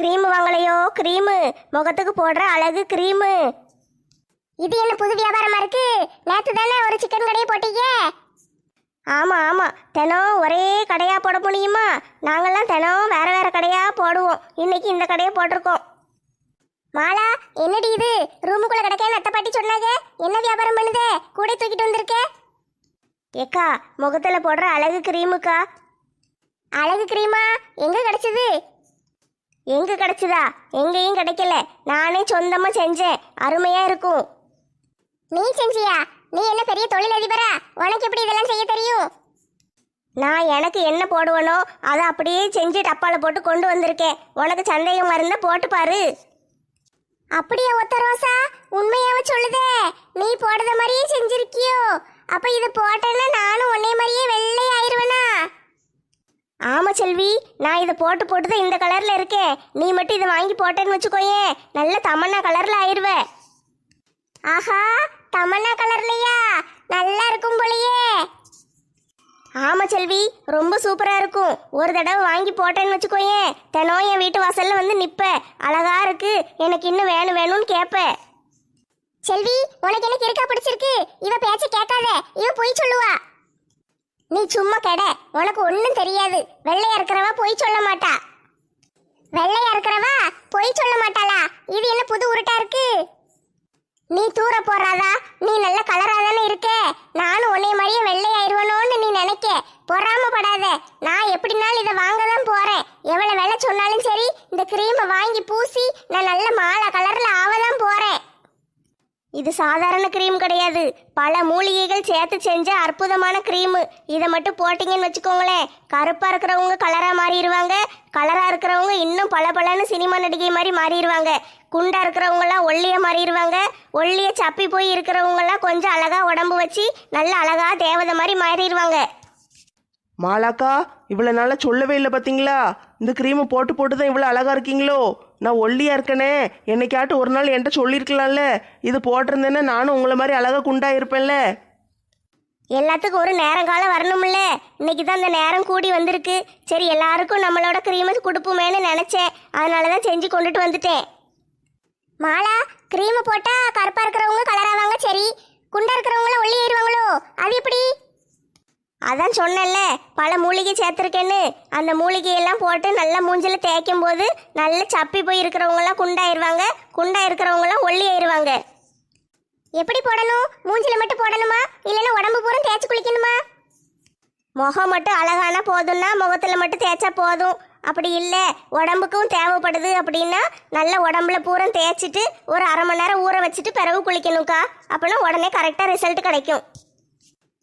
Cream வாங்கலையோ? Cream. முகத்துக்கு போடுற அழகு க்ரீமு. இது என்ன புது வியாபாரமா இருக்கு? நேற்று தானே ஒரு சிக்கன் கடையை போட்டீங்க. ஆமா ஆமா. தினம் ஒரே கடையா போட முடியுமா? நாங்கெல்லாம் தினம் வேற வேற கடையா போடுவோம். இன்னைக்கு இந்த கடையை போட்டிருக்கோம். மாலா என்னடி இது? ரூமுக்குள்ள கிடக்கேன்னு அத்தை பாட்டி சொன்னாங்க. என்ன வியாபாரம் பண்ணுதே? கூட தூக்கிட்டு வந்திருக்க. ஏக்கா முகத்துல போடுற அழகு க்ரீமுக்கா? அழகு கிரீமா? எங்க கிடைச்சது? எங்க கிடைச்சதா? எங்கேயும் கிடைக்கல. நானே சொந்தமா செஞ்சேன். அருமையா இருக்கும். நீ செஞ்சியா? நீ என்ன பெரிய தொழிலதிபரா? உனக்கு எப்படி இதெல்லாம் செய்ய தெரியும்? நான் எனக்கு என்ன போடுவனோ அதை அப்படியே செஞ்சு டப்பால போட்டு கொண்டு வந்திருக்கேன். உனக்கு சந்தேகம் இருந்தா போட்டு பாரு. அப்படியே ஒத்த ரோசா? உண்மையாவ சொல்லுதே. நீ போடுற மாதிரியே செஞ்சிருக்கியோ. அப்ப இது போட்டேன்னா நானும் உன்னைய மாதிரியே வெள்ளை ஆயிருவேனா ஆமாம் செல்வி நான் இதை போட்டு போட்டு தான் இந்த கலரில் இருக்கேன் நீ மட்டும் இதை வாங்கி போட்டேன்னு வச்சுக்கோயேன் நல்ல தமன்னா கலரில் ஆயிருவ. ஆஹா தமன்னா கலர்லையா நல்லா இருக்கும் போலயே. ஆமாம் செல்வி ரொம்ப சூப்பராக இருக்கும். ஒரு தடவை வாங்கி போட்டேன்னு வச்சுக்கோயேன் தினம் என் வீட்டு வாசலில் வந்து நிற்பேன் அழகா இருக்கு. எனக்கு இன்னும் வேணும் வேணும்னு கேட்பேன் செல்வி உனக்கு என்ன கிறுக்கா பிடிச்சிருக்கு? இவ பேச்ச கேட்காத. இவ பொய் சொல்லுவா. நீ சும்மா கெட. உனக்கு ஒன்றும் தெரியாது. வெள்ளையா இருக்கிறவா பொய் சொல்ல மாட்டா. வெள்ளையா இருக்கிறவா பொய் சொல்ல மாட்டாளா? இது என்ன புது உருட்டா இருக்கு? நீ தூர போறாதா? நீ நல்ல கலரா தானே இருக்க. நானும் உன்னைய மாதிரியே வெள்ளையாயிருவனோன்னு நீ நினைக்க. பொறாமப்படாத நான் எப்படினாலும் இதை வாங்க தான் போறேன். எவ்வளவு விலை சொன்னாலும் சரி இந்த கிரீமை வாங்கி பூசி நான் நல்ல மாலை கலர்ல ஆவதான் போறேன். இது சாதாரண க்ரீம் கிடையாது. பல மூலிகைகள் சேர்த்து செஞ்ச அற்புதமான க்ரீமு இதை மட்டும் போட்டிங்கன்னு வச்சுக்கோங்களேன். கருப்பா இருக்கிறவங்க கலரா மாறிடுவாங்க. கலரா இருக்கிறவங்க இன்னும் பல பலன்னு சினிமா நடிகை மாதிரி மாறிடுவாங்க. குண்டா இருக்கிறவங்கலாம் ஒல்லிய மாறிடுவாங்க. ஒல்லிய சப்பி போய் இருக்கிறவங்கலாம் கொஞ்சம் அழகா உடம்பு வச்சு நல்ல அழகா தேவதை மாதிரி மாறிடுவாங்க. மாலாக்கா இவ்வளோ நாளாக சொல்லவே இல்லை பார்த்தீங்களா இந்த க்ரீமை போட்டு போட்டு தான் இவ்வளோ அழகாக இருக்கீங்களோ? நான் ஒல்லியாக இருக்கனே. என்னைக்காட்டும் ஒரு நாள் என்கிட்ட சொல்லியிருக்கலாம்ல. இது போட்டிருந்தேன்னா நானும் உங்களை மாதிரி அழகாக குண்டா இருப்பேன்ல எல்லாத்துக்கும் ஒரு நேரம் காலம் வரணும்ல. இன்னைக்கு தான் அந்த நேரம் கூடி வந்திருக்கு. சரி எல்லாருக்கும் நம்மளோட க்ரீமை கொடுப்போமேன்னு நினச்சேன். அதனால தான் செஞ்சு கொண்டுட்டு வந்துட்டேன். மாலா கிரீம் போட்டால் கருப்பாக இருக்கிறவங்க கலராவாங்க சரி. குண்டா இருக்கிறவங்களும் ஒல்லி ஏறுவாங்களோ அது எப்படி? அதான் சொன்னேன்ல பல மூலிகை சேர்த்துருக்கேன்னு. அந்த மூலிகையெல்லாம் போட்டு நல்லா மூஞ்சில் தேய்க்கும் போது நல்ல சப்பி போய் இருக்கிறவங்களாம் குண்டாயிருவாங்க. குண்டாயிருக்கிறவங்கலாம் ஒல்லி ஆயிடுவாங்க எப்படி போடணும்? மூஞ்சில் மட்டும் போடணுமா? இல்லைன்னா உடம்பு பூரா தேய்ச்சி குளிக்கணுமா? முகம் மட்டும் அழகானா போதும்னா முகத்தில் மட்டும் தேய்ச்சா போதும். அப்படி இல்லை உடம்புக்கும் தேவைப்படுது அப்படின்னா நல்ல உடம்புல பூரா தேய்ச்சிட்டு ஒரு அரை மணி நேரம் ஊற வச்சுட்டு பிறகு குளிக்கணும்க்கா. அப்போனா உடனே கரெக்டாக ரிசல்ட் கிடைக்கும்.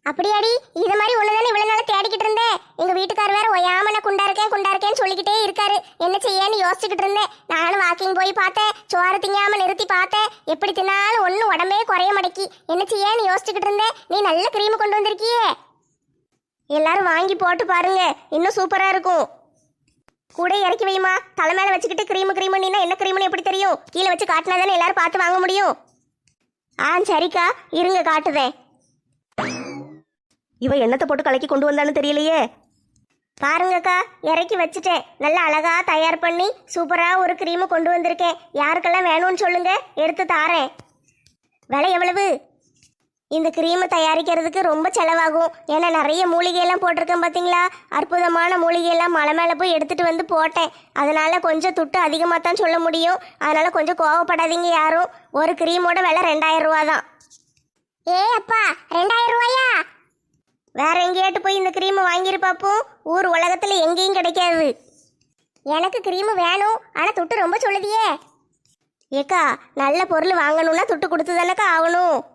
அப்படியாடி? இது மாதிரி ஒண்ணுதானே இவ்வளவு நாள் தேடிக்கிட்டு இருந்தேன் எங்க வீட்டுக்கார் வேற ஒயாம நான் குண்டா இருக்கேன் குண்டா இருக்கேன்னு சொல்லிக்கிட்டே இருக்காரு. என்ன செய்யன்னு யோசிச்சுக்கிட்டு இருந்தேன் நானும் வாக்கிங் போய் பார்த்தேன். சோறு திங்காம நிறுத்தி பார்த்தேன். எப்படி தின்னாலும் ஒன்றும் உடம்பே குறைய மடக்கி என்ன செய்யன்னு யோசிச்சுக்கிட்டு இருந்தேன் நீ நல்ல கிரீம் கொண்டு வந்திருக்கியே. எல்லாரும் வாங்கி போட்டு பாருங்க. இன்னும் சூப்பராக இருக்கும். கூட இறக்கி வைமா தலை மேலே வச்சுக்கிட்டு க்ரீமு க்ரீமு நீனா என்ன க்ரீம்னு எப்படி தெரியும்? கீழே வச்சு காட்டினா தானே எல்லாரும் பார்த்து வாங்க முடியும்? ஆ சரிக்கா. இருங்க காட்டுவேன் இவ என்னத்தை போட்டு கலக்கி கொண்டு வந்தான்னு தெரியலையே. பாருங்கக்கா இறக்கி வச்சுட்டேன். நல்லா அழகா தயார் பண்ணி சூப்பரா ஒரு க்ரீமு கொண்டு வந்திருக்கேன். யாருக்கெல்லாம் வேணும்னு சொல்லுங்க எடுத்து தாரேன். விலை எவ்வளவு? இந்த க்ரீமை தயாரிக்கிறதுக்கு ரொம்ப செலவாகும். ஏன்னா நிறைய மூலிகையெல்லாம் போட்டிருக்கேன் பார்த்தீங்களா அற்புதமான மூலிகையெல்லாம் மலை மேலே போய் எடுத்துகிட்டு வந்து போட்டேன். அதனால் கொஞ்சம் துட்டு அதிகமாக தான் சொல்ல முடியும். அதனால் கொஞ்சம் கோவப்படாதீங்க யாரும். ஒரு க்ரீமோட விலை ரெண்டாயிரம் ரூபா தான் ஏ அப்பா ரெண்டாயிரம் ரூபாயா? வேற எங்கேயாட்டு போய் இந்த க்ரீமை வாங்கியிருப்பாப்போம் ஊர் உலகத்தில் எங்கேயும் கிடைக்காது. எனக்கு க்ரீமு வேணும். ஆனால் துட்டு ரொம்ப சொல்லுதியே. ஏக்கா நல்ல பொருள் வாங்கணும்னா துட்டு கொடுத்து தானக்கா ஆகணும்.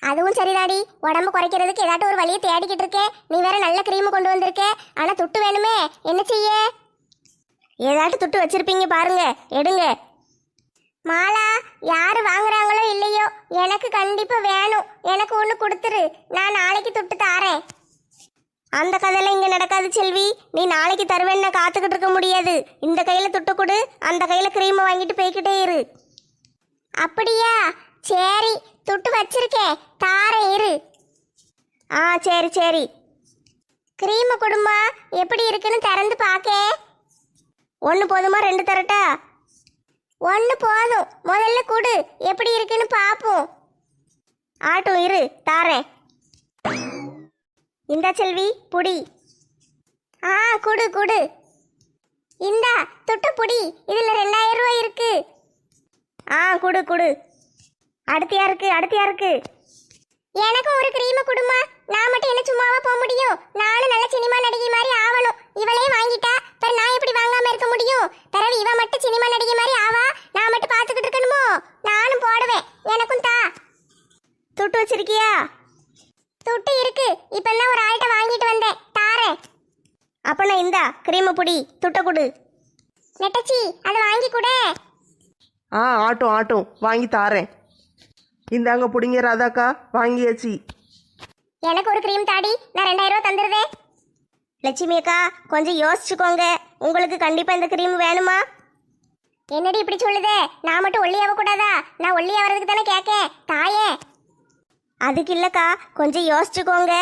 அதுவும் சரிதாடி. உடம்பு குறைக்கிறதுக்கு ஏதாட்டும் ஒரு வழியை தேடிக்கிட்டு இருக்கேன். நீ வேற நல்ல க்ரீமு கொண்டு வந்திருக்க. ஆனால் துட்டு வேணுமே. என்ன செய்ய? ஏதாட்டு துட்டு வச்சிருப்பீங்க பாருங்க. எடுங்க. மாலா யாரு வாங்குறாங்களோ இல்லையோ எனக்கு கண்டிப்பா வேணும். எனக்கு ஒண்ணு கொடுத்துரு. நான் நாளைக்கு துட்டு தாரேன். அந்த கதையெல்லாம் இங்க நடக்காது செல்வி. நீ நாளைக்கு தருவேன்னு நான் காத்துக்கிட்டு இருக்க முடியாது. இந்த கையில துட்டு கொடு அந்த கையில க்ரீமை வாங்கிட்டு போய்கிட்டே இரு. அப்படியா? சரி துட்டு வச்சிருக்கேன். தாரேன் இரு. ஆ சரி சரி. கிரீம் கொடுமா எப்படி இருக்குன்னு திறந்து பார்க்க ஒன்று போதுமா? ரெண்டு தரட்டா? ஒன்று போதும். முதல்ல கொடு. எப்படி இருக்குன்னு பார்ப்போம் ஆட்டும் இரு தாரேன். இந்தா செல்வி புடி. ஆ குடு குடு. இந்தா துட்டு புடி. இதில் ரெண்டாயிரம் ரூபாய் இருக்கு. ஆ குடு குடு. அடுத்து யாருக்கு அடுத்து யாருக்கு? எனக்கும் ஒரு கிரீமை குடுமா. நான் மட்டும் என்ன சும்மாவா போக முடியும்? நானும் நல்ல சினிமா நடிகை மாதிரி ஆவணும் இவளே வாங்கிட்டா பிற நான் எப்படி வாங்காம இருக்க முடியும் பிறகு இவ மட்டும் சினிமா நடிகை மாதிரி ஆவா நான் மட்டும் பார்த்துக்கிட்டு இருக்கணுமோ நானும் போடுவேன் எனக்கும் தா துட்டு வச்சிருக்கியா துட்டு இருக்கு இப்ப தான் ஒரு ஆள்கிட்ட வாங்கிட்டு வந்தேன் தாரேன் அப்ப நான் இந்தா கிரீம புடி துட்டை கொடு நெட்டச்சி அதை வாங்கி கூட. ஆ ஆட்டும் ஆட்டும். வாங்கி தாரேன். இந்தாங்க பிடிங்க ராதாக்கா வாங்கியாச்சு. எனக்கு ஒரு கிரீம் தாடி நான் ரெண்டாயிரம் ரூபாய் தந்துருவேன் லட்சுமி அக்கா கொஞ்சம் யோசிச்சுக்கோங்க. உங்களுக்கு கண்டிப்பா இந்த கிரீம் வேணுமா? என்னடி இப்படி சொல்லுதே? நான் மட்டும் ஒல்லியாவ கூடாதா நான் ஒல்லியாவதுக்கு தானே கேட்கேன் தாயே. அதுக்கு இல்லக்கா கொஞ்சம் யோசிச்சுக்கோங்க.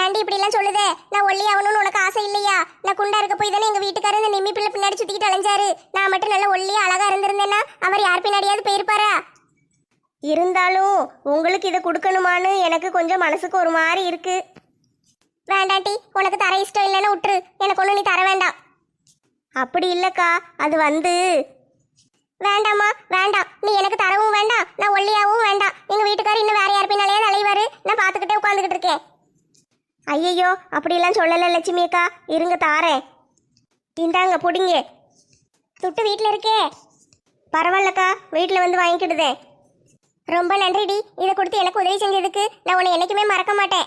ஏன்டி இப்படி எல்லாம் சொல்லுதே? நான் ஒல்லி ஆகணும்னு உனக்கு ஆசை இல்லையா? நான் குண்டா இருக்க போய் தானே எங்க வீட்டுக்காரர் இந்த நிம்மி பிள்ளை பின்னாடி சுத்திக்கிட்டு அலைஞ்சாரு. நான் மட்டும் நல்லா ஒல்லியா அழகா இருந்திருந்தேன்னா அவர் யார் பின்னாடியாவது போயிருப்பாரா? இருந்தாலும் உங்களுக்கு இதை கொடுக்கணுமான்னு எனக்கு கொஞ்சம் மனசுக்கு ஒரு மாதிரி இருக்கு. வேண்டாண்டி உனக்கு தர இஷ்டம் இல்லைன்னு விட்டுரு எனக்கு ஒன்றும் நீ தர வேண்டாம். அப்படி இல்லக்கா அது வந்து. வேண்டாம்மா வேண்டாம். நீ எனக்கு தரவும் வேண்டாம் நான் ஒல்லியாவும் வேண்டாம். எங்க வீட்டுக்காரர் இன்னும் வேற யார் பின்னாலேயே அலைவாரு. நான் பார்த்துக்கிட்டே உட்காந்துக்கிட்டு இருக்கேன். ஐயையோ அப்படிலாம் சொல்லல லட்சுமி அக்கா. இருங்க தாரேன். இந்தாங்க புடிங்க. துட்டு வீட்டில் இருக்கே. பரவாயில்லக்கா வீட்டில் வந்து வாங்கிக்கிடுதே. ரொம்ப நன்றிடி. இதை கொடுத்து எனக்கு உதவி செஞ்சதுக்கு நான் உன்னை என்னைக்குமே மறக்க மாட்டேன்.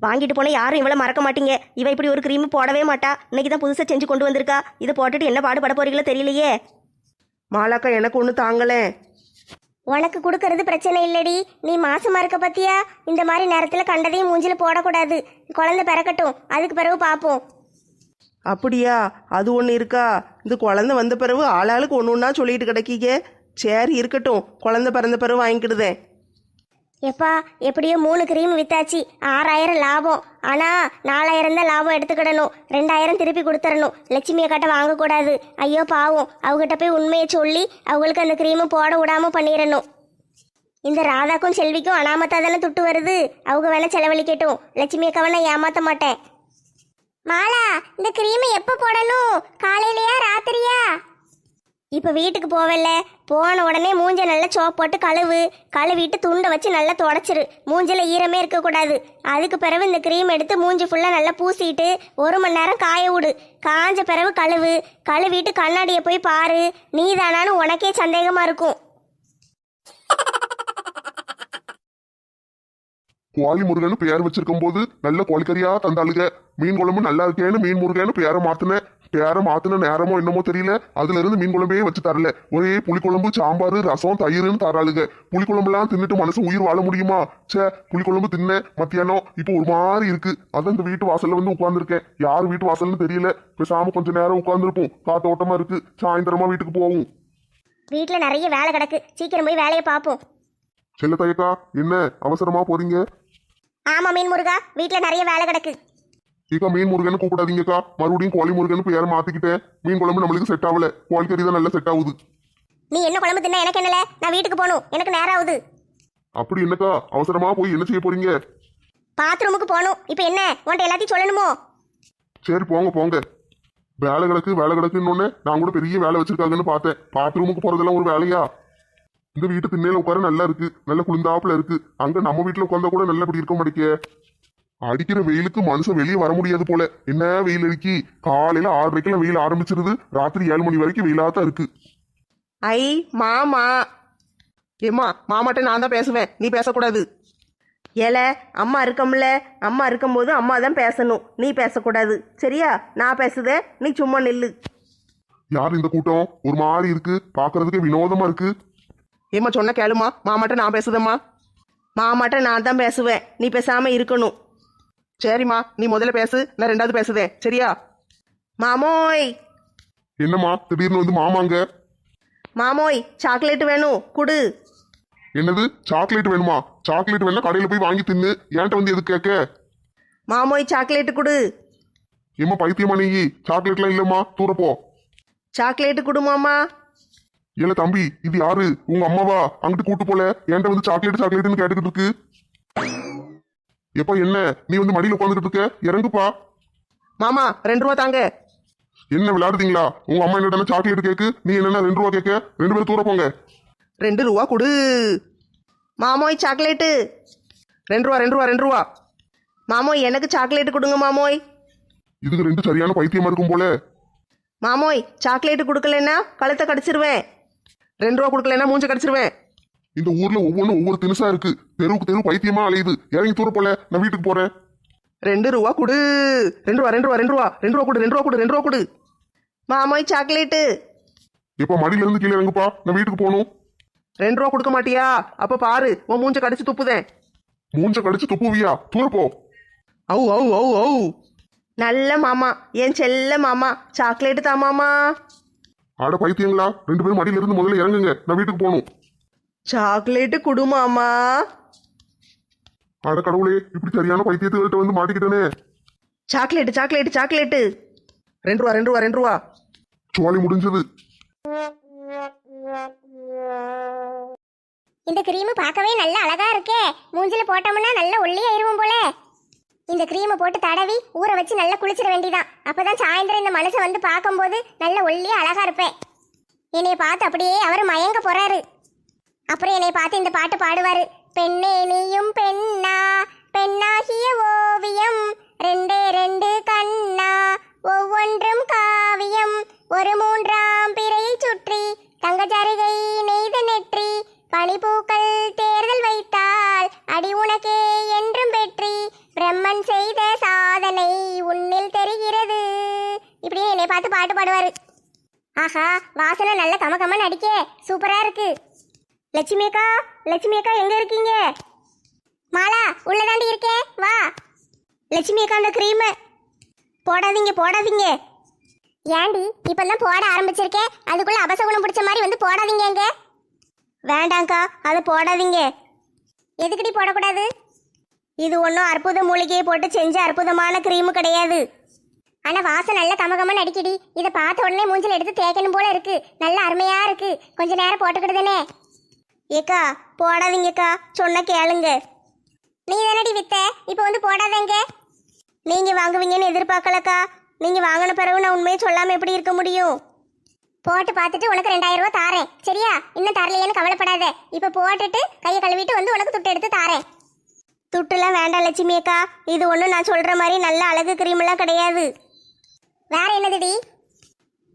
வாங்கிட்டு போன யாரும் இவ்வளோ மறக்க மாட்டீங்க. இவ இப்படி ஒரு க்ரீம் போடவே மாட்டா. இன்னைக்கு தான் புதுசாக செஞ்சு கொண்டு வந்திருக்கா. இதை போட்டுட்டு என்ன பாடுபட போறீங்களோ தெரியலையே. மாலாக்கா எனக்கு ஒன்று தாங்களேன் உனக்கு கொடுக்கறது பிரச்சனை இல்லடி. நீ மாசமா இருக்க பத்தியா? இந்த மாதிரி நேரத்தில் கண்டதையும் மூஞ்சில போடக்கூடாது. குழந்தை பிறக்கட்டும். அதுக்கு பிறகு பார்ப்போம் அப்படியா? அது ஒன்று இருக்கா? இந்த குழந்தை வந்த பிறகு ஆளாளுக்கு ஒன்று ஒன்றா சொல்லிட்டு கிடைக்கீங்க. சரி இருக்கட்டும். குழந்தை பிறந்த பிறகு வாங்கிக்கிடுதேன். எப்பா எப்படியோ மூணு க்ரீம் வித்தாச்சு. ஆறாயிரம் லாபம். ஆனா நாலாயிரம் தான் லாபம் எடுத்துக்கிடணும். ரெண்டாயிரம் திருப்பி கொடுத்துடணும். லட்சுமியை கட்ட வாங்கக்கூடாது. ஐயோ பாவம். அவகிட்ட போய் உண்மையை சொல்லி அவங்களுக்கு அந்த க்ரீமு போட விடாம பண்ணிடணும். இந்த ராதாக்கும் செல்விக்கும் அனாமத்தா தானே துட்டு வருது? அவங்க வேணா செலவழிக்கட்டும். லட்சுமி அக்காவை நான் ஏமாத்த மாட்டேன். மாலா இந்த கிரீமை எப்போ போடணும்? காலையிலையா ராத்திரியா? இப்போ வீட்டுக்கு போவல போன உடனே மூஞ்ச நல்லா சோப் போட்டு கழுவு. கழுவிட்டு துண்டை வச்சு நல்லா தொடச்சிரு. மூஞ்சில் ஈரமே இருக்கக்கூடாது. அதுக்கு பிறகு இந்த க்ரீம் எடுத்து மூஞ்சி ஃபுல்லாக நல்லா பூசிட்டு ஒரு மணி நேரம் காய விடு. காஞ்ச பிறகு கழுவு. கழுவிட்டு கண்ணாடியை போய் பாரு. நீதானான்னு உனக்கே சந்தேகமாக இருக்கும். கோழி முருகன்னு பெயர் வச்சிருக்கும் போது நல்ல கோழிக்கறியா தந்தாளுக. மீன் குழம்பு நல்லா இருக்கேன்னு மீன் முருகன்னு பெயரை மாத்தினேன். பேரை மாத்தின நேரமோ என்னமோ தெரியல. அதுல இருந்து மீன் குழம்பே வச்சு தரல. ஒரே புளிக்குழம்பு சாம்பார் ரசம் தயிர்னு தராளுக புளிக்குழம்புலாம் தின்னுட்டு மனசு உயிர் வாழ முடியுமா? ச்சே புளிக்குழம்பு தின்னேன் மத்தியானம் இப்போ ஒரு மாதிரி இருக்கு. அதான் இந்த வீட்டு வாசல்ல வந்து உட்கார்ந்துருக்கேன். யார் வீட்டு வாசல்னு தெரியல. பேசாம கொஞ்ச நேரம் உட்கார்ந்துருப்போம். காத்தோட்டமா இருக்கு. சாயந்தரமா வீட்டுக்கு போவோம். வீட்டில் நிறைய வேலை கிடக்கு. சீக்கிரம் போய் வேலையை பார்ப்போம். செல்ல தயக்கா என்ன அவசரமா போறீங்க? ஆமாம் மீன் முருகா. வீட்டில் நிறைய வேலை கிடக்கு. இக்கா மீன் முருகன் கூப்பிடாதீங்கக்கா. மறுபடியும் கோழி முருகன் பேரை மாத்திக்கிட்டேன். மீன் குழம்பு நம்மளுக்கு செட் ஆகல. கோழிக்கறி தான் நல்லா செட் ஆகுது. நீ என்ன குழம்பு தின்ன எனக்கு என்னல? நான் வீட்டுக்கு போகணும். எனக்கு நேரம் ஆகுது. அப்படி என்னக்கா? அவசரமா போய் என்ன செய்ய போறீங்க? பாத்ரூமுக்கு போகணும். இப்போ என்ன? உன்ட்ட எல்லாத்தையும் சொல்லணுமோ? சரி போங்க போங்க. வேலை கிடக்கு வேலை கிடக்குன்னு நான் கூட பெரிய வேலை வச்சிருக்காங்கன்னு பார்த்தேன். பாத்ரூமுக்கு போறதெல்லாம் ஒரு வேலையா? இந்த வீட்டு திண்ணையில உட்கார நல்லா இருக்கு. நல்ல குளிர்ந்தாப்புல இருக்கு. அங்க நம்ம வீட்டுல உட்கார்ந்தா கூட நல்லா இப்படி இருக்க மாட்டேங்க அடிக்கிற வெயிலுக்கு மனுஷன் வெளியே வர முடியாது போல. என்ன வெயில் அடிக்கி? காலையில ஆறரைக்கெல்லாம் வெயில் ஆரம்பிச்சிருது. ராத்திரி ஏழு மணி வரைக்கும் வெயிலா தான் இருக்கு. ஐ மாமா. ஏம்மா மாமாட்ட நான் தான் பேசுவேன். நீ பேசக்கூடாது. ஏல அம்மா இருக்கம்ல. அம்மா இருக்கும்போது அம்மா தான் பேசணும். நீ பேசக்கூடாது. சரியா? நான் பேசுதேன் நீ சும்மா நில்லு. யார் இந்த கூட்டம்? ஒரு மாதிரி இருக்கு. பாக்குறதுக்கு வினோதமா இருக்கு. ஏம்மா சொன்ன கேளுமா. மாமாட்ட நான் பேசுதம்மா மாமாட்ட நான் தான் பேசுவேன். நீ பேசாம இருக்கணும். சரிம்மா நீ முதல்ல பேசு நான் ரெண்டாவது பேசுதேன் சரியா? மாமோய்! என்னம்மா திடீர்னு வந்து மாமாங்க? மாமோய் சாக்லேட் வேணும் குடு. என்னது சாக்லேட் வேணுமா? சாக்லேட் வேணா கடையில போய் வாங்கி தின்னு ஏன்ட்ட வந்து எது கேட்க? மாமோய் சாக்லேட் குடு. ஏம்மா பைத்தியமா நீ? சாக்லேட்லாம் இல்லம்மா தூர போ. சாக்லேட்டு கொடுமாமா இல்ல தம்பி இது யாரு? உங்க அம்மாவா? அங்கிட்டு கூட்டு போல என்கிட்ட வந்து சாக்லேட் சாக்லேட்னு கேட்டுக்கிட்டு இருக்கு. எப்ப என்ன? நீ வந்து மடியில உட்காந்துக்கிட்டு இருக்க? இறங்குப்பா. மாமா ரெண்டு ரூபா தாங்க. என்ன விளையாடுறீங்களா? உங்க அம்மா என்ன சாக்லேட் கேக்கு? நீ என்னன்னா ரெண்டு ரூபா கேட்க ரெண்டு பேரும் தூர போங்க. ரெண்டு ரூபா கொடு. மாமோய் சாக்லேட்டு ரெண்டு ரூபா ரெண்டு ரூபா ரெண்டு ரூபா. மாமோய் எனக்கு சாக்லேட்டு கொடுங்க மாமோய். இதுக்கு ரெண்டு சரியான பைத்தியமா இருக்கும் போல. மாமோய் சாக்லேட்டு கொடுக்கலன்னா கழுத்தை கடிச்சிருவேன். ரெண்டு ரூபா கொடுக்கலன்னா மூஞ்ச கடிச்சிருவேன். இந்த ஊர்ல ஒவ்வொன்றும் ஒவ்வொரு தினுசா இருக்கு. தெருவுக்கு தெரு பைத்தியமா அலையுது. இறங்கி தூர போல. நான் வீட்டுக்கு போறேன். ரெண்டு ரூபா கொடு. ரெண்டு ரூபா ரெண்டு ரூபா ரெண்டு ரூபா ரெண்டு ரூபா கொடு ரெண்டு ரூபா கொடு ரெண்டு ரூபா கொடு. மாமோய் சாக்லேட்டு. எப்ப மடியில இருந்து கீழே இறங்குப்பா. நான் வீட்டுக்கு போகணும். ரெண்டு ரூபா கொடுக்க மாட்டியா? அப்ப பாரு உன் மூஞ்ச கடிச்சு துப்புதேன். மூஞ்ச கடிச்சு துப்புவியா? தூர போ. ஔ ஔ ஔ ஔ. நல்ல மாமா. என் செல்ல மாமா. சாக்லேட்டு தா மாமா. ஆட பைத்தியங்களா? ரெண்டு பேரும் மடியில இருந்து முதல்ல இறங்குங்க. நான் வீட்டுக்கு போகணும். சாக்லேட்டு குடு மாமா. ஆட கடவுளே இப்படி சரியான பைத்தியத்துக்கிட்ட வந்து மாட்டிக்கிட்டேனே. Chocolate chocolate chocolate. ரெண்டு ரூபா ரெண்டு ரூபா ரெண்டு ரூபா. சோழி முடிஞ்சது. இந்த கிரீம் பார்க்கவே நல்ல அழகா இருக்கே. மூஞ்சில போட்டோம்னா நல்ல ஒல்லியாயிருவோம் போல. இந்த கிரீமை போட்டு தடவி ஊற வச்சு நல்லா குளிச்சிட வேண்டியதான் அப்பதான் சாயந்தரம் இந்த மனுஷன் வந்து பார்க்கும்போது நல்ல ஒல்லியா அழகா இருப்பேன். என்னைய பார்த்து அப்படியே அவர் மயங்க போறாரு. அப்புறம் என்னை பார்த்து இந்த பாட்டு பாடுவாரு. பெண்ணே நீயும் பெண்ணா பெண்ணாகிய ஓவியம் ரெண்டே ரெண்டு கண்ணா ஒவ்வொன்றும் காவியம் ஒரு மூன்றாம் பிறையை சுற்றி தங்கச்சருகை நெய்த நெற்றி பனிப்பூக்கள் தேர்தல் வைத்தால் அடி உனக்கே என்றும் வெற்றி பிரம்மன் செய்த சாதனை உன்னில் தெரிகிறது. இப்படியே என்னை பார்த்து பாட்டு பாடுவார். ஆஹா வாசனை நல்ல கம கம நடிக்க சூப்பரா இருக்கு. லட்சுமி அக்கா லட்சுமி அக்கா எங்க இருக்கீங்க? மாலா உள்ளதாண்டி இருக்கேன் வா. லட்சுமி அக்கா அந்த க்ரீமை போடாதீங்க போடாதீங்க. ஏண்டி இப்பெல்லாம் போட ஆரம்பிச்சிருக்கேன் அதுக்குள்ள அபசகுணம் பிடிச்ச மாதிரி வந்து போடாதீங்க எங்க வேண்டாங்க்கா அதை போடாதீங்க. எதுக்குடி போடக்கூடாது? இது ஒன்றும் அற்புத மூலிகையை போட்டு செஞ்ச அற்புதமான க்ரீமு கிடையாது. ஆனால் வாசம் நல்ல கமகமன்னு அடிக்கடி. இதை பார்த்த உடனே மூஞ்சில் எடுத்து தேய்க்கணும் போல இருக்கு. நல்ல அருமையாக இருக்கு. கொஞ்ச நேரம் போட்டுக்கிடுதானே ஏக்கா போடாதீங்கக்கா. சொன்ன கேளுங்க. நீ தானடி வித்த? இப்போ வந்து போடாதங்க. நீங்க வாங்குவீங்கன்னு எதிர்பார்க்கலக்கா. நீங்க வாங்கின பிறகு நான் உண்மையை சொல்லாம எப்படி இருக்க முடியும்? போட்டு பார்த்துட்டு உனக்கு ரெண்டாயிரம் ரூபா தாரேன். சரியா? இன்னும் தரலையேன்னு கவலைப்படாத. இப்போ போட்டுட்டு கையை கழுவிட்டு வந்து உனக்கு துட்டு எடுத்து தாரேன். துட்டுலாம் வேண்டாம் லட்சுமி அக்கா. இது ஒன்றும் நான் சொல்கிற மாதிரி நல்ல அழகு கிரீம்லாம் கிடையாது. வேற என்னதுடி?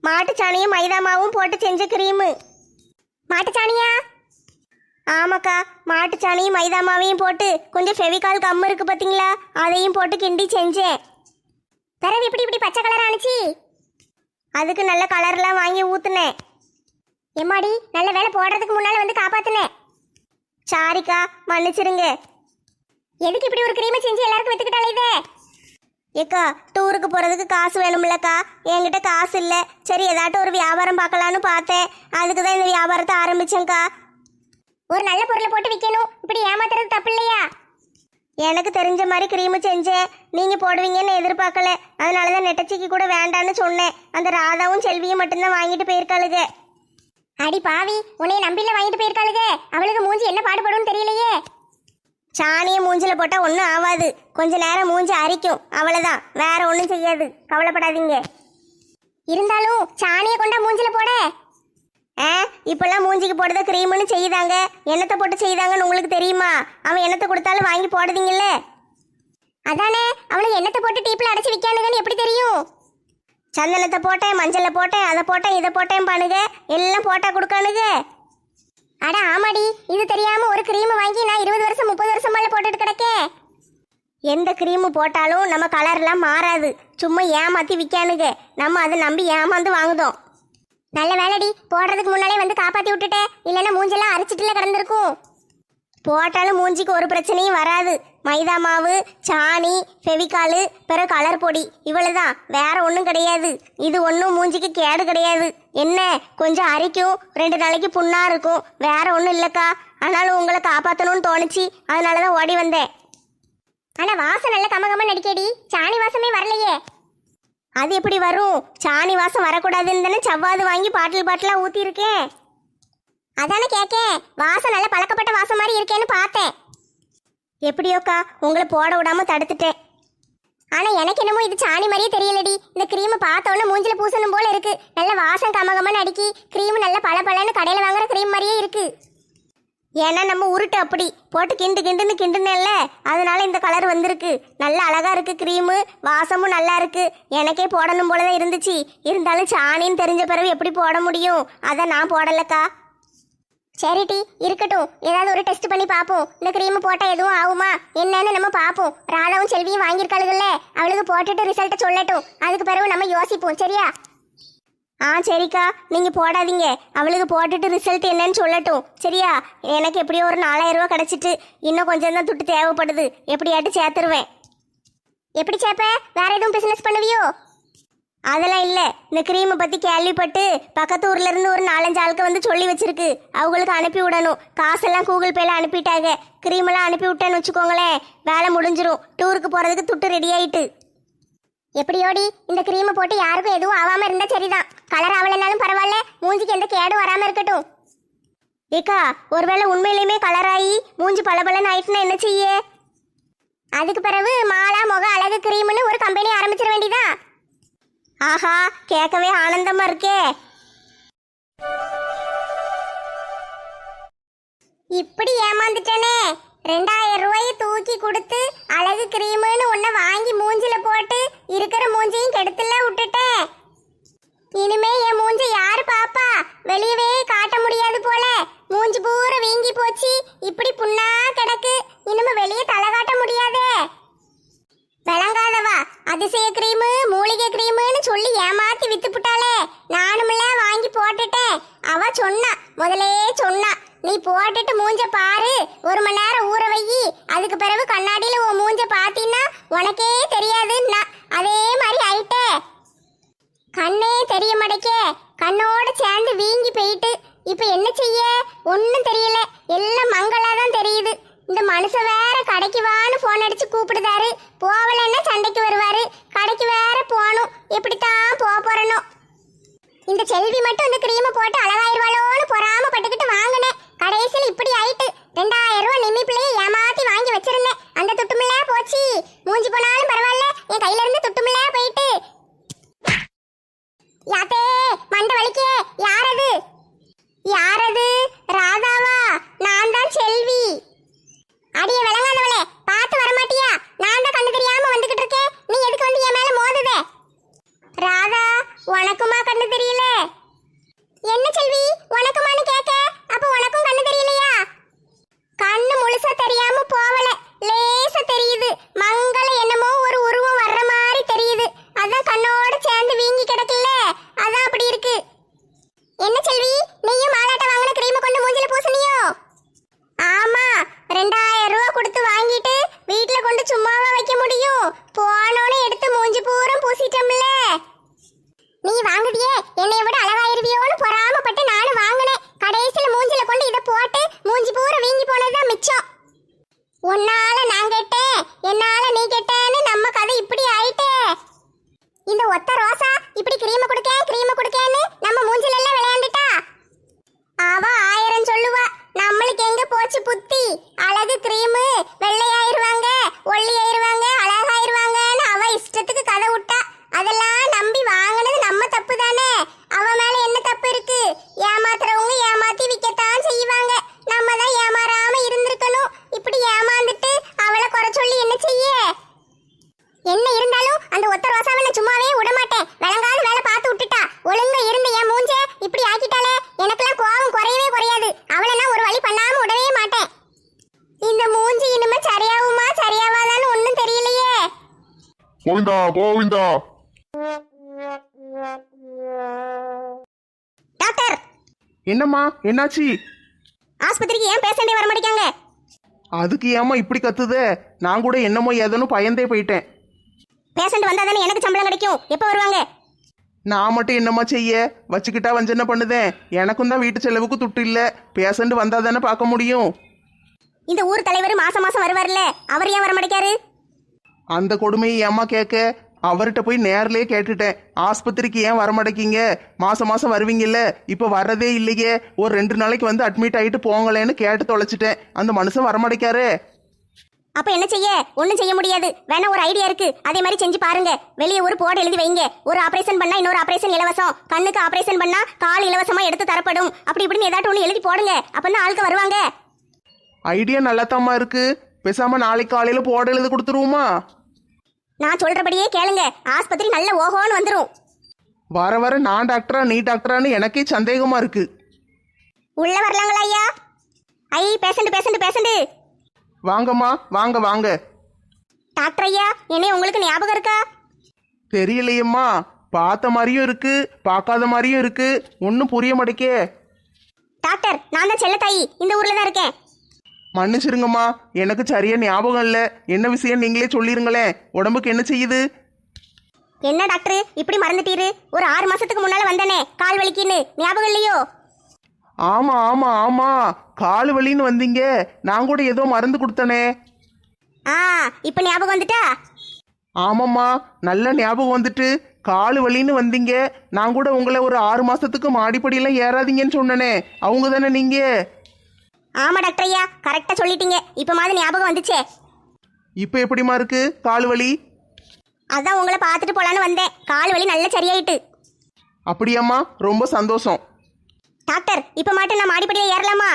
மாட்டுச்சாணியும் மைதா மாவும் போட்டு செஞ்ச கிரீமு. மாட்டுச்சாணியா? ஆமாக்கா மாட்டுச்சாணியும் மைதா மாவையும் போட்டு கொஞ்சம் ஃபெவிகால் கம் இருக்கு பார்த்தீங்களா அதையும் போட்டு கிண்டி செஞ்சேன். பிறகு இப்படி இப்படி பச்சை கலர் ஆனிச்சு அதுக்கு நல்ல கலர்லாம் வாங்கி ஊற்றுனேன் எம்மாடி நல்ல வேலை போடுறதுக்கு முன்னால் வந்து காப்பாற்றுனேன் சாரிக்கா மன்னிச்சிருங்க. எதுக்கு இப்படி ஒரு கிரீமை செஞ்சு எல்லாருக்கும் வித்துக்கிட்டாலே இதே? ஏக்கா டூருக்கு போகிறதுக்கு காசு வேணும்லக்கா. என்கிட்ட காசு இல்லை. சரி ஏதாட்டும் ஒரு வியாபாரம் பார்க்கலான்னு பார்த்தேன். அதுக்கு தான் இந்த வியாபாரத்தை ஆரம்பித்தேங்க்கா ஒரு நல்ல பொருளை போட்டு விற்கணும் இப்படி ஏமாத்துறது தப்பு இல்லையா எனக்கு தெரிஞ்ச மாதிரி க்ரீமு செஞ்சேன். நீங்கள் போடுவீங்கன்னு எதிர்பார்க்கல. அதனால தான் நெட்டச்சிக்கு கூட வேண்டான்னு சொன்னேன். அந்த ராதாவும் செல்வியும் மட்டும்தான் வாங்கிட்டு போயிருக்காளுங்க அடி பாவி உன்னைய நம்பில வாங்கிட்டு போயிருக்காளுக. அவளுக்கு மூஞ்சி என்ன பாடுபடும்னு தெரியலையே. சாணியை மூஞ்சில போட்டால் ஒன்றும் ஆகாது கொஞ்ச நேரம் மூஞ்சி அரிக்கும். அவ்வளோதான் வேற ஒன்றும் செய்யாது. கவலைப்படாதீங்க. இருந்தாலும் சாணியை கொண்டா மூஞ்சில போட. ஆ? இப்பெல்லாம் மூஞ்சிக்கு போடுறத க்ரீம்னு செய்தாங்க எண்ணத்தை போட்டு செய்தாங்கன்னு உங்களுக்கு தெரியுமா? அவன் எண்ணத்தை கொடுத்தாலும் வாங்கி போடுதீங்கல்ல அதானே அவனுக்கு எண்ணத்தை போட்டு டீப்பில் அடைச்சி விற்கானுங்கன்னு எப்படி தெரியும்? சந்தனத்தை போட்டேன் மஞ்சளை போட்டேன் அதை போட்டேன் இதை போட்டேன் பானுங்க. எல்லாம் போட்டால் கொடுக்கானுங்க. அட ஆமாடி இது தெரியாமல் ஒரு க்ரீம் வாங்கி நான் இருபது வருஷம் முப்பது வருஷம் மேலே போட்டுட்டு கிடக்கேன் எந்த க்ரீமு போட்டாலும் நம்ம கலர்லாம் மாறாது. சும்மா ஏமாற்றி விற்கானுங்க. நம்ம அதை நம்பி ஏமாந்து வாங்குதோம். நல்ல வேலைடி. போடுறதுக்கு முன்னாலே வந்து காப்பாத்தி விட்டுட்டேன் இல்லைன்னா மூஞ்செல்லாம் அரைச்சிட்டுல கிடந்திருக்கும். போட்டாலும் மூஞ்சிக்கு ஒரு பிரச்சனையும் வராது. மைதா மாவு சாணி ஃபெவிகாலு பிறகு கலர் பொடி. இவ்வளவுதான். வேற ஒன்றும் கிடையாது. இது ஒன்றும் மூஞ்சிக்கு கேடு கிடையாது. என்ன? கொஞ்சம் அரிக்கும். ரெண்டு நாளைக்கு புண்ணாக இருக்கும். வேற ஒன்றும் இல்லைக்கா. ஆனாலும் உங்களை காப்பாற்றணும்னு தோணுச்சு. அதனால தான் ஓடி வந்தேன். ஆனால் வாசம் நல்ல கமகம நடிக்கடி. சாணி வாசமே வரலையே. அது எப்படி வரும்? சாணி வாசம் வரக்கூடாதுன்னு தானே செவ்வாது வாங்கி பாட்டில் பாட்டிலாக ஊத்தி அதானே கேட்கேன் வாசம் நல்ல பழக்கப்பட்ட வாசம் மாதிரி இருக்கேன்னு பார்த்தேன். எப்படியோக்கா உங்களை போட விடாம தடுத்துட்டேன். ஆனால் எனக்கு என்னமோ இது சாணி மாதிரியே தெரியலடி. இந்த க்ரீமை பார்த்தோன்னே மூஞ்சில் பூசணும் போல இருக்குது நல்ல வாசம் கமகமன்னு அடிக்கி க்ரீம் நல்ல பளபளன்னு கடையில் வாங்குற க்ரீம் மாதிரியே இருக்குது ஏன்னா நம்ம உருட்டு அப்படி. போட்டு கிண்டு கிண்டுன்னு கிண்டுனேல்ல. அதனால இந்த கலர் வந்திருக்கு. நல்ல அழகா இருக்கு க்ரீமு வாசமும் நல்லா இருக்கு. எனக்கே போடணும் போலதான் இருந்துச்சு. இருந்தாலும் சாணின்னு தெரிஞ்ச பிறகு எப்படி போட முடியும்? அதை நான் போடலக்கா. சரிடி இருக்கட்டும். ஏதாவது ஒரு டெஸ்ட் பண்ணி பார்ப்போம் இந்த க்ரீம் போட்டால் எதுவும் ஆகுமா? என்னன்னு நம்ம பார்ப்போம் ராதாவும் செல்வியும் வாங்கியிருக்காளுகள்ல. அவளுக்கு போட்டுட்டு ரிசல்ட்டை சொல்லட்டும். அதுக்கு பிறகு நம்ம யோசிப்போம். சரியா? ஆ சரிக்கா. நீங்க போடாதீங்க. அவளுக்கு போட்டுட்டு ரிசல்ட் என்னன்னு சொல்லட்டும். சரியா? எனக்கு எப்படியோ ஒரு நாலாயிரம் ரூபா கிடைச்சிட்டு இன்னும் கொஞ்சம் தான் துட்டு தேவைப்படுது. எப்படியாட்டு சேர்த்துருவேன். எப்படி சேப்ப வேற எதுவும் பிசினஸ் பண்ணுவியோ? அதெல்லாம் இல்லை. இந்த க்ரீமை பற்றி கேள்விப்பட்டு பக்கத்து ஊர்லேருந்து ஒரு நாலஞ்சு ஆளுக்கு வந்து சொல்லி வச்சிருக்கு. அவங்களுக்கு அனுப்பி விடணும். காசெல்லாம் கூகுள் பேல அனுப்பிட்டாங்க. க்ரீம் அனுப்பி விட்டேன்னு வச்சுக்கோங்களேன். வேலை முடிஞ்சிரும். டூருக்கு போகிறதுக்கு துட்டு ரெடி ஆயிட்டு. எப்படியோடி இந்த க்ரீமை போட்டு யாருக்கும் எதுவும் ஆகாம இருந்தா சரிதான். கலர் ஆகலைனாலும் பரவாயில்ல மூஞ்சிக்கு எந்த கேடும் வராம இருக்கட்டும். ஏக்கா ஒருவேளை உண்மையிலுமே கலர் ஆகி மூஞ்சி பளபளன்னு ஆயிட்டுனா என்ன செய்ய? அதுக்கு பிறகு மாலா முக அழகு க்ரீம்னு ஒரு கம்பெனி ஆரம்பிச்சிட வேண்டியதா? ஆஹா கேட்கவே ஆனந்தமா இருக்கே. இப்படி ஏமாந்துட்டேனே. ரெண்டாயிரம் ரூபாயை தூக்கி கொடுத்து அழகு கிரீம்னு ஒன்று வாங்கி மூஞ்சில போட்டு இருக்கிற மூஞ்சையும் கெடுத்துல விட்டுட்டேன் இனிமே என் மூஞ்ச யாரு பாப்பா? வெளியவே காட்ட முடியாது போல. மூஞ்சி பூரா வீங்கி போச்சு. இப்படி புண்ணா கிடக்கு. இனிமே வெளியே தலை காட்ட முடியாதே. விளங்காதவா. அதிசய கிரீமு மூலிகை கிரீமுன்னு சொல்லி ஏமாத்தி வித்துப்புட்டாளே. நானுமில்ல வாங்கி போட்டுட்டேன். அவ சொன்னா முதலே சொன்னா. நீ போட்டுட்டு மூஞ்ச பாரு. ஒரு மணி நேரம் ஊற வையி அதுக்கு பிறகு கண்ணாடியில உன் மூஞ்ச பாத்தீன்னா உனக்கே தெரியாதுன்னா. அதே மாதிரி ஆயிட்டே. கண்ணே தெரிய மாட்டேக்கே. கண்ணோட சேர்ந்து வீங்கி போயிட்டு. இப்ப என்ன செய்ய? ஒன்னும் தெரியல. எல்லாம் மங்களா தான் தெரியுது. இந்த மனுஷன் வேற கடைக்கு வான்னு போன் அடிச்சு கூப்பிடுதாரு. போவலன்னா சண்டைக்கு வருவாரு. கடைக்கு வேற போகணும். இப்படித்தான் போக போறனோ. இந்த செல்வி மட்டும் இந்த கிரீமை போட்டு அழகாயிருவாளோன்னு பொறாம பட்டுக்கிட்டு வாங்கினேன். கடைசியில் இப்படி ஆயிட்டு ரெண்டாயிரம் ரூபாய் நிம்மி பிள்ளையை ஏமாத்தி வாங்கி வச்சிருந்தேன். அந்த துட்டுமில்ல போச்சு. மூஞ்சி போனாலும் பரவாயில்ல. என் கையில இருந்து துட்டுமில்ல போயிட்டு. யாத்தே மண்ட வலிக்கே. யார் யாரது ராதாவா நான் தான் செல்வி அடியே விளங்காதவளே பார்த்து வரமாட்டியா நான் தான் கண்ணு தெரியாம வந்துகிட்டு இருக்கேன் நீ எதுக்கு வந்து என் மேல மோதுதே ராதா உனக்குமா கண்ணு தெரியல என்ன செல்வி உனக்குமான்னு கேட்க அப்ப உனக்கும் கண்ணு தெரியலையா கண்ணு முழுசா தெரியாம போவல லேசா தெரியுது மங்கள என்னமோ ஒரு உருவம் வர்ற மாதிரி தெரியுது அதான் கண்ணோட சேர்ந்து வீங்கி கிடக்குல்ல அதான் அப்படி இருக்கு என்ன செல்வி நீயும் மாலாட்ட வாங்கின கிரீமை கொண்டு மூஞ்சில பூசணியோ ஆமா ரெண்டாயிரம் ரூபா கொடுத்து வாங்கிட்டு வீட்ல கொண்டு சும்மாவா வைக்க முடியும் போனோன்னு எடுத்து மூஞ்சி பூரம் பூசிட்டோம்ல நீ வாங்குதியே என்னை விட அழகாயிருவியோன்னு பொறாமப்பட்டு நானும் வாங்கினேன் கடைசியில மூஞ்சில கொண்டு இதை போட்டு மூஞ்சி பூரா வீங்கி போனதுதான் மிச்சம் உன்னால நான் கேட்டேன் என்னால நீ கேட்டேன்னு நம்ம கதை இப்படி ஆயிட்டே இந்த ஒத்த ரோசா இப்படி கிரீம கொடுக்க கிரீம கொடுக்கேன்னு நம்ம மூஞ்சில எல்லாம் விளையாண்டுட்டா அவ ஆயிரம் சொல்லுவா நம்மளுக்கு எங்க போச்சு புத்தி அழகு கிரீமு வெள்ளையாயிருவாங்க ஒல்லியாயிருவாங்க அழகாயிருவாங்கன்னு அவ இஷ்டத்துக்கு கதை விட்டா அதெல்லாம் நம்பி வாங்கினது நம்ம தப்பு தானே அவ மேல என்ன தப்பு இருக்கு ஏமாத்துறவங்க ஏமாத்தி விற்கத்தான் செய்வாங்க நம்ம தான் ஏமாறாம இருந்திருக்கணும் இப்படி ஏமாந்துட்டு அவளை குறை சொல்லி என்ன செய்ய என்ன இருந்தாலும் அந்த ஒத்த ரோசாவை நான் சும்மாவே விட மாட்டேன் விளங்காத வேலை பார்த்து விட்டுட்டா ஒழுங்கா இருந்த என் மூஞ்ச இப்படி ஆக்கிட்டாலே எனக்கெல்லாம் கோவம் குறையவே குறையாது அவளை நான் ஒரு வழி பண்ணாம விடவே மாட்டேன் இந்த மூஞ்சி இனிமே சரியாகுமா சரியாவாதான்னு ஒன்றும் தெரியலையே கோவிந்தா. டாக்டர். என்னம்மா என்னாச்சு? ஆஸ்பத்திரிக்கு ஏன் பேஷண்டே வர மாட்டேங்காங்க அதுக்கு ஏம்மா இப்படி கத்துதே? நான் கூட என்னமோ ஏதோன்னு பயந்தே போயிட்டேன். பேஷண்ட் வந்தா தானே எனக்கு சம்பளம் கிடைக்கும். எப்போ வருவாங்க? நான் மட்டும் என்னம்மா செய்ய? வச்சுக்கிட்டா வந்து என்ன பண்ணுதேன் எனக்கும் தான் வீட்டு செலவுக்கு துட்டு இல்லை. பேஷண்ட் வந்தா தானே பார்க்க முடியும். இந்த ஊர் தலைவர் மாசம் மாசம் வருவார்ல. அவர் ஏன் வர மாட்டேங்காரு அந்த கொடுமையை ஏம்மா கேட்க? அவர்கிட்ட போய் நேர்லயே கேட்டுட்டேன். ஆஸ்பத்திரிக்கு ஏன் வரமாட்டேக்கீங்க? மாசம் மாசம் வருவீங்கல்ல. இப்போ வர்றதே இல்லையே. ஒரு ரெண்டு நாளைக்கு வந்து அட்மிட் ஆகிட்டு போங்களேன்னு கேட்டு தொலைச்சிட்டேன். அந்த மனுஷன் வரமாட்டேக்காரு. அப்ப என்ன செய்ய? ஒண்ணும் செய்ய முடியாது. வேணா ஒரு ஐடியா இருக்கு. அதே மாதிரி செஞ்சு பாருங்க. வெளியே ஒரு போர்டு எழுதி வைங்க. ஒரு ஆபரேஷன் பண்ணா இன்னொரு ஆபரேஷன் இலவசம். கண்ணுக்கு ஆபரேஷன் பண்ணா கால் இலவசமா எடுத்து தரப்படும். அப்படி இப்படின்னு ஏதாட்டும் ஒண்ணு எழுதி போடுங்க. அப்பதான் ஆளுக்கு வருவாங்க. ஐடியா நல்லாத்தாம்மா இருக்கு. பேசாம நாளைக்கு காலையில போட எழுதி கொடுத்துருவோமா? நான் சொல்றபடியே கேளுங்க. ஆஸ்பத்திரி நல்ல ஓஹோன்னு வந்துரும். வர வர நான் டாக்டரா நீ டாக்டரான்னு எனக்கே சந்தேகமா இருக்கு. உள்ள வரலாங்களா ஐயா? ஐ பேசண்ட் பேசண்ட் பேசண்ட். வாங்கம்மா வாங்க வாங்க. டாக்டர் ஐயா என்ன உங்களுக்கு ஞாபகம் இருக்கா? தெரியலையேம்மா. பார்த்த மாதிரியும் இருக்கு பார்க்காத மாதிரியும் இருக்கு. ஒன்றும் புரிய மாட்டேக்கே. டாக்டர் நான் தான் செல்லத்தாயி. இந்த ஊர்ல தான் இருக்கேன். மன்னிச்சிருங்கம்மா. எனக்கு சரியா ஞாபகம் இல்லை. என்ன விஷயம் நீங்களே சொல்லிருங்களேன். உடம்புக்கு என்ன செய்யுது? என்ன டாக்டர்? இப்படி மறந்துட்டீரு? ஒரு ஆறு மாசத்துக்கு முன்னால வந்தனே கால் வலிக்குன்னு. ஞாபகம் இல்லையோ? ஆமா ஆமா ஆமா. கால் வலின்னு வந்தீங்க. நான் கூட ஏதோ மருந்து கொடுத்தனே. ஆ இப்ப ஞாபகம் வந்துட்டா? ஆமாம்மா. நல்ல ஞாபகம் வந்துட்டு. கால் வலின்னு வந்தீங்க. நான் கூட உங்களை ஒரு ஆறு மாசத்துக்கு மாடிப்படியெல்லாம் ஏறாதீங்கன்னு சொன்னனே. அவங்க தானே நீங்க? ஆமா டாக்டர் ஐயா. கரெக்டா சொல்லிட்டீங்க. இப்ப மாதிரி ஞாபகம் வந்துச்சே. இப்போ எப்படிம்மா இருக்கு? கால் வலி? அதான் உங்களை பார்த்துட்டு போலான்னு வந்தேன். கால் வலி நல்லா சரியாயிட்டு. அப்படியாம்மா ரொம்ப சந்தோஷம். டாக்டர் இப்ப மட்டும் நான் மாடிப்படியில ஏறலாமா?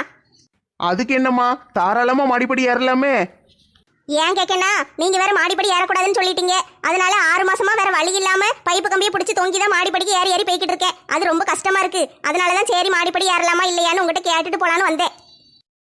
அதுக்கு என்னம்மா தாராளமா மாடிப்படி ஏறலாமே. ஏன் கேட்கனா நீங்க வேற மாடிப்படி ஏறக்கூடாதுன்னு சொல்லிட்டீங்க. அதனால ஆறு மாசமா வேற வழி இல்லாம பைப்பு கம்பியை பிடிச்சி தொங்கி தான் மாடிப்படிக்கு ஏறி ஏறி போய்கிட்டு இருக்கேன். அது ரொம்ப கஷ்டமா இருக்கு. அதனால தான் சரி மாடிப்படி ஏறலாமா இல்லையான்னு உங்ககிட்ட கேட்டுட்டு போலான்னு வந்தேன்.